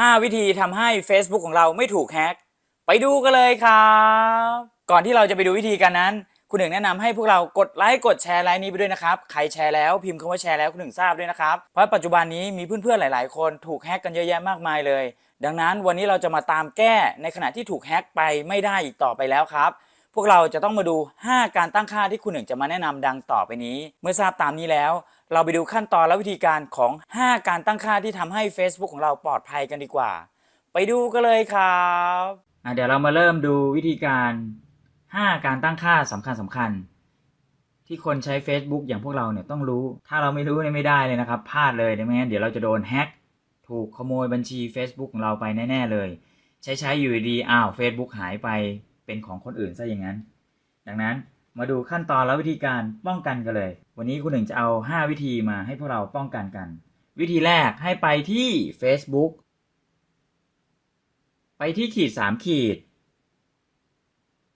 5 วิธีทำให้ Facebook ของเราไม่ถูกแฮ็กไปดูกันเลยครับ ก่อนที่เราจะไปดูวิธีกันนั้น คุณหนึ่งแนะนำให้พวกเรากดไลค์กดแชร์ไลน์นี้ไปด้วยนะครับ ใครแชร์แล้วพิมพ์คำว่าแชร์แล้วคุณหนึ่งทราบด้วยนะครับ เพราะปัจจุบันนี้มีเพื่อนๆหลาย ๆ คนถูกแฮ็กกันเยอะแยะมากมายเลย ดังนั้นวันนี้เราจะมาตามแก้ในขณะที่ถูกแฮ็กไปไม่ได้อีกต่อไปแล้วครับ พวกเราจะต้องมาดู 5 การตั้งค่าที่คุณหนึ่งจะมาแนะนำดังต่อไปนี้ เมื่อทราบตามนี้แล้ว เราไปดูขั้นตอนและวิธีการของ 5 การตั้งค่าที่ทำให้ Facebook ของเราปลอดภัยกันดีกว่า ไปดูกันเลยครับเดี๋ยวเรามาเริ่มดูวิธีการ 5 การตั้งค่าสำคัญสคัญๆที่คนใช้ Facebook อย่างพวกเราเนี่ยต้องรู้ ถ้าเราไม่รู้เนี่ยไม่ได้เลยนะครับพลาดเลยไม่งั้นเดี๋ยวเราจะโดนแฮ็กถูกขโมยบัญชี Facebook ของเราไปแน่ ๆ เลย ใช้ใช้อยู่ดีอ้าว Facebook หายไปเป็นของคนอื่นซะอย่างนั้น ดังนั้น มาดูขั้นตอนและวิธีการป้องกันกันเลย วันนี้คุณหนึ่งจะเอา 5 วิธีมาให้พวกเราป้องกันกัน วิธีแรกให้ไปที่ Facebook ไปที่ขีด 3 ขีด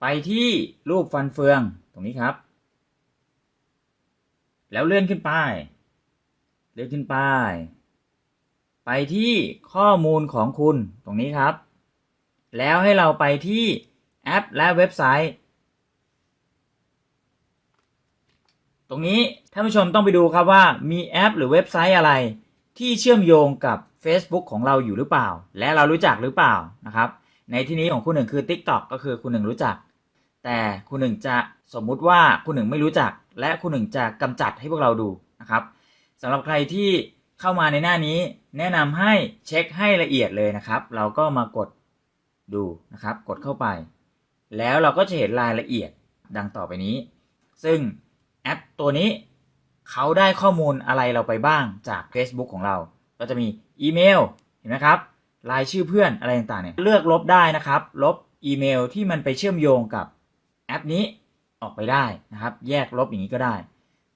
ไปที่รูปฟันเฟืองตรงนี้ครับ แล้วเลื่อนขึ้นไป เลื่อนขึ้นไป ไปที่ข้อมูลของคุณตรงนี้ครับ แล้วให้เราไปที่แอปและเว็บไซต์ ตรงนี้ท่านผู้ชมต้องไปดูครับว่ามีแอปหรือเว็บไซต์อะไร ที่เชื่อมโยงกับ Facebook ของเราอยู่หรือเปล่า และเรารู้จักหรือเปล่านะครับ ในที่นี้ของคุณหนึ่งคือ TikTok ก็คือคุณหนึ่งรู้จัก แต่คุณหนึ่งจะสมมุติว่าคุณหนึ่งไม่รู้จัก และคุณหนึ่งจะกำจัดให้พวกเราดูนะครับสำหรับใครที่เข้ามาในหน้านี้ แนะนำให้เช็คให้ละเอียดเลยนะครับ เราก็มากดดูนะครับ กดเข้าไป แล้วเราก็จะเห็นรายละเอียดดังต่อไปนี้ ซึ่ง แอปตัวนี้เขาได้ข้อมูลอะไรเราไปบ้างจาก Facebook ของเรา ก็จะมีอีเมลเห็นไหมครับรายชื่อเพื่อนอะไรต่างๆเนี่ยเลือกลบได้นะครับ ลบอีเมลที่มันไปเชื่อมโยงกับแอปนี้ออกไปได้นะครับ แยกลบอย่างนี้ก็ได้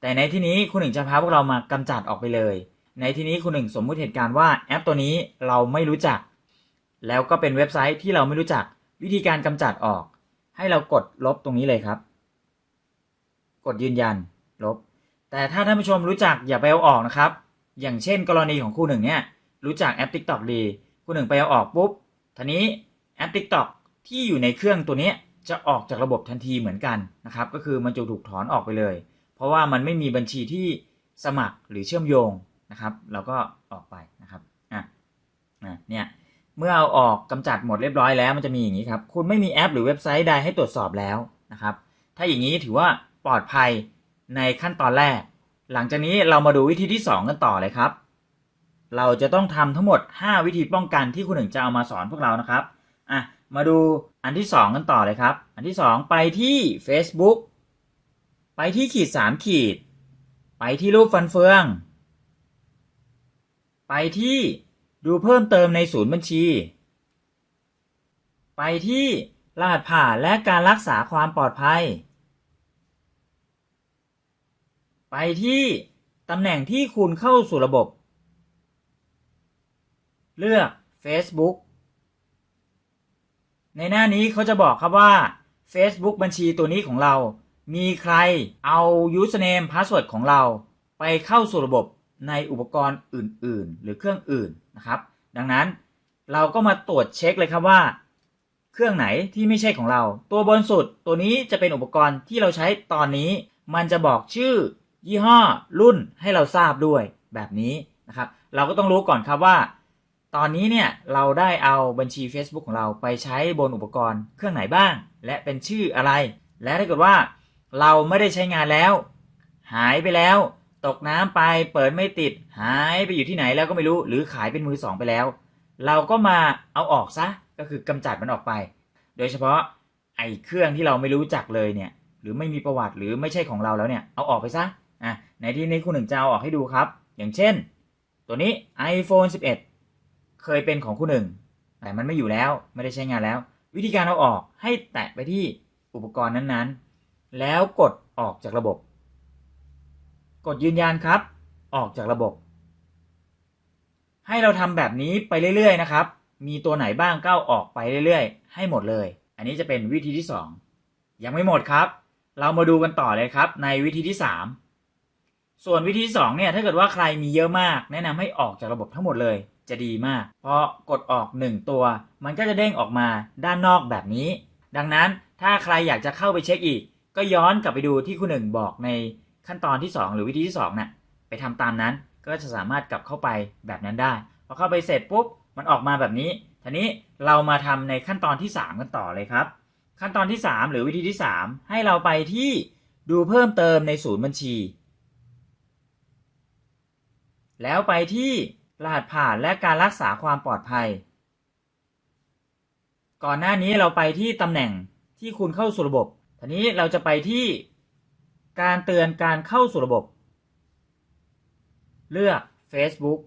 แต่ในที่นี้คุณหนึ่งจะพาพวกเรามากำจัดออกไปเลย ในที่นี้คุณหนึ่งสมมุติเหตุการณ์ว่าแอปตัวนี้เราไม่รู้จัก แล้วก็เป็นเว็บไซต์ที่เราไม่รู้จักวิธีการกำจัดออก ให้เรากดลบตรงนี้เลยครับ กดยืนยันลบ แต่ถ้าท่านผู้ชมรู้จักอย่าไปเอาออกนะครับ อย่างเช่น กรณีของครูหนึ่งเนี่ยรู้จักแอป TikTok ดีครูหนึ่งไปเอาออกปุ๊บทีนี้แอป TikTok ที่อยู่ในเครื่องตัวนี้จะออกจากระบบทันทีเหมือนกันนะครับ ก็คือมันจะถูกถอนออกไปเลย เพราะว่ามันไม่มีบัญชีที่สมัครหรือเชื่อมโยงนะครับ เราก็ออกไปนะครับอะอะเนี่ยเมื่อเอาออกกำจัดหมดเรียบร้อยแล้วมันจะมีอย่างนี้ครับ คุณไม่มีแอปหรือเว็บไซต์ใดให้ตรวจสอบแล้วนะครับ ถ้าอย่างนี้ถือว่า ปลอดภัยในขั้นตอนแรก หลังจากนี้เรามาดูวิธีที่ 2 กันต่อเลยครับ เราจะต้องทำทั้งหมด 5 วิธีป้องกันที่คุณหนึ่งจะเอามาสอนพวกเรานะครับอะมาดูอันที่ 2 กันต่อเลยครับ อันที่ 2 ไปที่ Facebook ไปที่ขีด 3 ขีด ไปที่รูปฟันเฟือง ไปที่ดูเพิ่มเติมในศูนย์บัญชี ไปที่รหัสผ่านและการรักษาความปลอดภัย ไปที่ตำแหน่งที่คุณเข้าสู่ระบบ เลือก Facebook ในหน้านี้เขาจะบอกครับว่า Facebook บัญชีตัวนี้ของเรา มีใครเอา username password ของเรา ไปเข้าสู่ระบบในอุปกรณ์อื่น ๆ หรือเครื่องอื่นนะครับ ดังนั้นเราก็มาตรวจเช็คเลยครับว่า เครื่องไหนที่ไม่ใช่ของเรา ตัวบนสุดตัวนี้จะเป็นอุปกรณ์ที่เราใช้ตอนนี้ มันจะบอกชื่อ ยี่ห้อรุ่นให้เราทราบด้วยแบบนี้นะครับ เราก็ต้องรู้ก่อนครับว่า ตอนนี้เนี่ยเราได้เอาบัญชี Facebook ของเราไปใช้บนอุปกรณ์เครื่องไหนบ้าง และเป็นชื่ออะไร และถ้าเกิดว่าเราไม่ได้ใช้งานแล้ว หายไปแล้ว ตกน้ำไปเปิดไม่ติด หายไปอยู่ที่ไหนแล้วก็ไม่รู้หรือขายเป็นมือสองไปแล้ว เราก็มาเอาออกซะก็คือกำจัดมันออกไป โดยเฉพาะไอ้เครื่องที่เราไม่รู้จักเลยเนี่ยหรือไม่มีประวัติหรือไม่ใช่ของเราแล้วเนี่ยเอาออกไปซะ อะในที่นี้คุณหนึ่งจะเอาออกให้ดูครับ อย่างเช่น ตัวนี้ iPhone 11 เคยเป็นของคุณหนึ่งแต่มันไม่อยู่แล้วไม่ได้ใช้งานแล้ว วิธีการเอาออกให้แตะไปที่อุปกรณ์นั้นๆ แล้วกดออกจากระบบ กดยืนยันครับ ออกจากระบบ ให้เราทำแบบนี้ไปเรื่อยๆนะครับ มีตัวไหนบ้างก็เอาออกไปเรื่อยๆ ให้หมดเลย อันนี้จะเป็นวิธีที่ 2 ยังไม่หมดครับ เรามาดูกันต่อเลยครับในวิธีที่ 3 ส่วนวิธีที่2เนี่ยถ้าเกิดว่าใครมีเยอะมาก แนะนำให้ออกจากระบบทั้งหมดเลย จะดีมาก เพราะกดออก 1 ตัว มันก็จะเด้งออกมาด้านนอกแบบนี้ ดังนั้นถ้าใครอยากจะเข้าไปเช็คอีก ก็ย้อนกลับไปดูที่คุณหนึ่งบอกในขั้นตอนที่ 2 หรือวิธีที่2น่ะไปทำตามนั้นก็จะสามารถกลับเข้าไปแบบนั้นได้พอเข้าไปเสร็จปุ๊บมันออกมาแบบนี้ทีนี้เรามาทำในขั้นตอนที่ 3 กันต่อเลยครับ ขั้นตอนที่ 3 หรือวิธีที่ 3 ให้เราไปที่ดูเพิ่มเติมในศูนย์บัญชี แล้วไปที่รหัสผ่านและการรักษาความปลอดภัย ก่อนหน้านี้เราไปที่ตำแหน่งที่คุณเข้าสู่ระบบทีนี้เราจะไปที่การเตือนการเข้าสู่ระบบ เลือก Facebook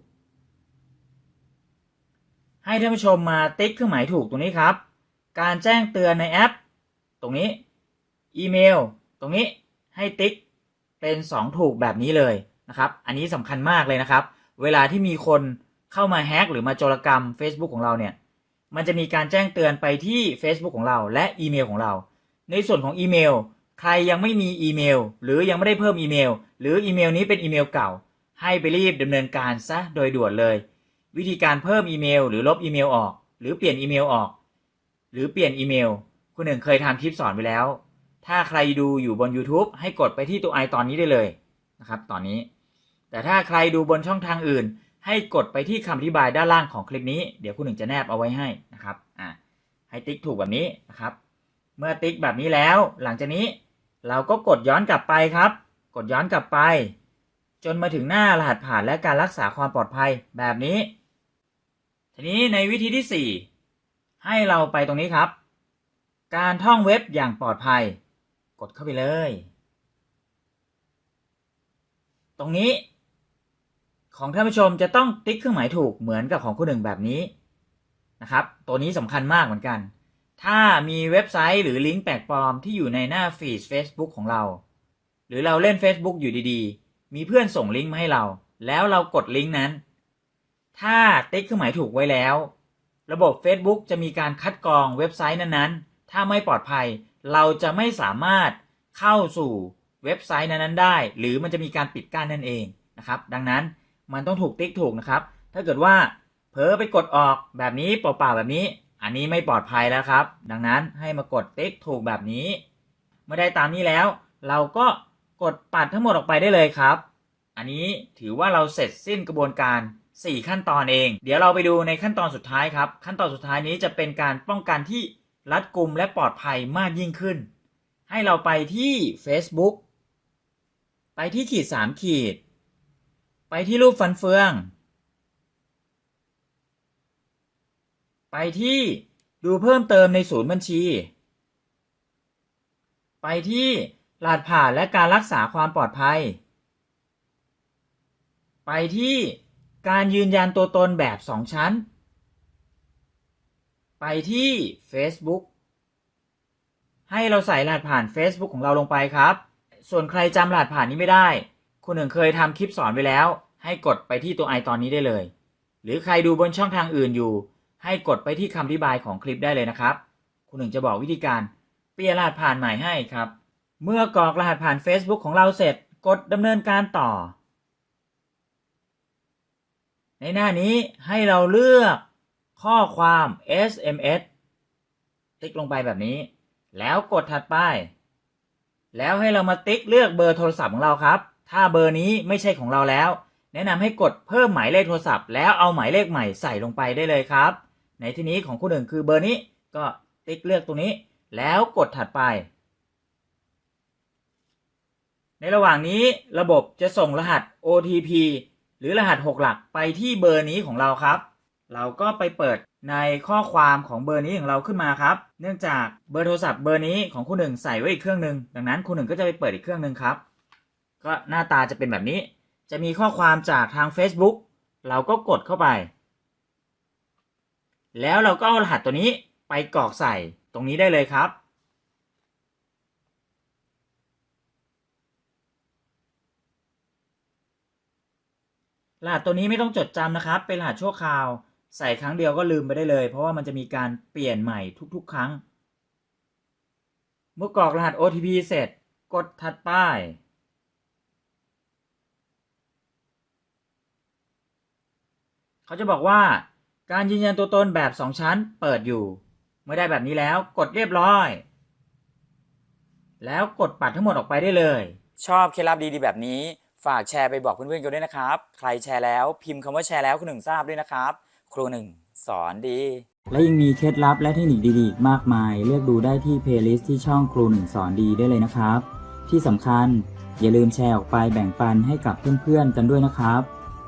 ให้ท่านผู้ชมมาติ๊กเครื่องหมายถูกตรงนี้ครับ การแจ้งเตือนในแอป ตรงนี้ อีเมล ตรงนี้ให้ติ๊กเป็น 2 ถูกแบบนี้เลย นะครับ อันนี้สำคัญมากเลยนะครับ เวลาที่มีคนเข้ามาแฮ็กหรือมาโจรกรรม Facebook ของเราเนี่ย มันจะมีการแจ้งเตือนไปที่ Facebook ของเราและอีเมลของเรา ในส่วนของอีเมล ใครยังไม่มีอีเมล หรือยังไม่ได้เพิ่มอีเมล หรืออีเมลนี้เป็นอีเมลเก่า ให้ไปรีบดำเนินการซะโดยด่วนเลย วิธีการเพิ่มอีเมล หรือลบอีเมลออก หรือเปลี่ยนอีเมลออก หรือเปลี่ยนอีเมล คุณหนึ่งเคยทำคลิปสอนไปแล้ว ถ้าใครดูอยู่บน YouTube ให้กดไปที่ตัวไอตอนนี้ได้เลยนะครับ ตอนนี้ แต่ถ้าใครดูบนช่องทางอื่น ให้กดไปที่คำอธิบายด้านล่างของคลิปนี้ เดี๋ยวคุณหนึ่งจะแนบเอาไว้ให้นะครับอ่าให้ติ๊กถูกแบบนี้นะครับ เมื่อติ๊กแบบนี้แล้ว หลังจากนี้เราก็กดย้อนกลับไปครับ กดย้อนกลับไป จนมาถึงหน้ารหัสผ่านและการรักษาความปลอดภัยแบบนี้ ทีนี้ในวิธีที่ 4 ให้เราไปตรงนี้ครับ การท่องเว็บอย่างปลอดภัย กดเข้าไปเลย ตรงนี้ ของท่านผู้ชมจะต้องติ๊กเครื่องหมายถูกเหมือนกับของคุณหนึ่งแบบนี้นะครับ ตัวนี้สำคัญมากเหมือนกัน ถ้ามีเว็บไซต์หรือลิงก์แปลกปลอมที่อยู่ในหน้าฟีด Facebook ของเรา หรือเราเล่น Facebook อยู่ดีๆ มีเพื่อนส่งลิงก์มาให้เรา แล้วเรากดลิงก์นั้น ถ้าติ๊กเครื่องหมายถูกไว้แล้ว ระบบ Facebook จะมีการคัดกรองเว็บไซต์นั้นๆ ถ้าไม่ปลอดภัย เราจะไม่สามารถเข้าสู่เว็บไซต์นั้นๆได้ หรือมันจะมีการปิดกั้นนั่นเองนะครับ ดังนั้น มันต้องถูกติ๊กถูกนะครับ ถ้าเกิดว่าเผลอไปกดออกแบบนี้เปล่าๆแบบนี้ อันนี้ไม่ปลอดภัยแล้วครับ ดังนั้นให้มากดติ๊กถูกแบบนี้ เมื่อได้ตามนี้แล้ว เราก็กดปัดทั้งหมดออกไปได้เลยครับ อันนี้ถือว่าเราเสร็จสิ้นกระบวนการ 4 ขั้นตอนเอง เดี๋ยวเราไปดูในขั้นตอนสุดท้ายครับ ขั้นตอนสุดท้ายนี้จะเป็นการป้องกันที่รัดกุมและปลอดภัยมากยิ่งขึ้น ให้เราไปที่ Facebook ไปที่ขีด3ขีด ไปที่รูปฟันเฟือง ไปที่ดูเพิ่มเติมในศูนย์บัญชี ไปที่รหัสผ่านและการรักษาความปลอดภัย ไปที่การยืนยันตัวตนแบบ2ชั้น ไปที่ Facebook ให้เราใส่รหัสผ่าน Facebook ของเราลงไปครับ ส่วนใครจำรหัสผ่านนี้ไม่ได้ คุณหนึ่งเคยทำคลิปสอนไปแล้ว ให้กดไปที่ตัวไอตอนนี้ได้เลย หรือใครดูบนช่องทางอื่นอยู่ ให้กดไปที่คำอธิบายของคลิปได้เลยนะครับ คุณหนึ่งจะบอกวิธีการเปลี่ยนรหัสผ่านใหม่ให้ครับ เมื่อกรอกรหัสผ่าน Facebook ของเราเสร็จ กดดำเนินการต่อ ในหน้านี้ให้เราเลือกข้อความ SMS ติ๊กลงไปแบบนี้ แล้วกดถัดไป แล้วให้เรามาติ๊กเลือกเบอร์โทรศัพท์ของเราครับ ถ้าเบอร์นี้ไม่ใช่ของเราแล้ว แนะนำให้กดเพิ่มหมายเลขโทรศัพท์แล้วเอาหมายเลขใหม่ใส่ลงไปได้เลยครับ ในที่นี้ของคุณหนึ่งคือเบอร์นี้ก็ติ๊กเลือกตรงนี้ แล้วกดถัดไป ในระหว่างนี้ระบบจะส่งรหัส OTP หรือรหัส 6 หลักไปที่เบอร์นี้ของเราครับ เราก็ไปเปิดในข้อความของเบอร์นี้ของเราขึ้นมาครับ เนื่องจากเบอร์โทรศัพท์เบอร์นี้ของคุณหนึ่งใส่ไว้อีกเครื่องหนึ่งดังนั้นคุณหนึ่งก็จะไปเปิดอีกเครื่องหนึ่งครับ ก็หน้าตาจะเป็นแบบนี้ จะมีข้อความจากทาง Facebook เราก็กดเข้าไป แล้วเราก็เอารหัสตัวนี้ไปกรอกใส่ตรงนี้ได้เลยครับ รหัสตัวนี้ไม่ต้องจดจำนะครับ เป็นรหัสชั่วคราว ใส่ครั้งเดียวก็ลืมไปได้เลย เพราะว่ามันจะมีการเปลี่ยนใหม่ทุกๆ ครั้ง เมื่อกรอกรหัส OTP เสร็จ กดถัดไป เขาจะบอกว่าการยืนยันตัวตนแบบ 2 ชั้นเปิดอยู่ เมื่อได้แบบนี้แล้วกดเรียบร้อย แล้วกดปัดทั้งหมดออกไปได้เลย ชอบเคล็ดลับดีๆ แบบนี้ ฝากแชร์ไปบอกเพื่อนๆกันด้วยนะครับ ใครแชร์แล้วพิมพ์คำว่าแชร์แล้วคุณหนึ่งทราบด้วยนะครับ ครูหนึ่งสอนดี และยังมีเคล็ดลับและเทคนิคดีๆอีกมากมาย เลือกดูได้ที่เพลย์ลิสต์ที่ช่องครูหนึ่งสอนดีได้เลยนะครับ ที่สำคัญอย่าลืมแชร์ออกไปแบ่งปันให้กับเพื่อนๆกันด้วยนะครับ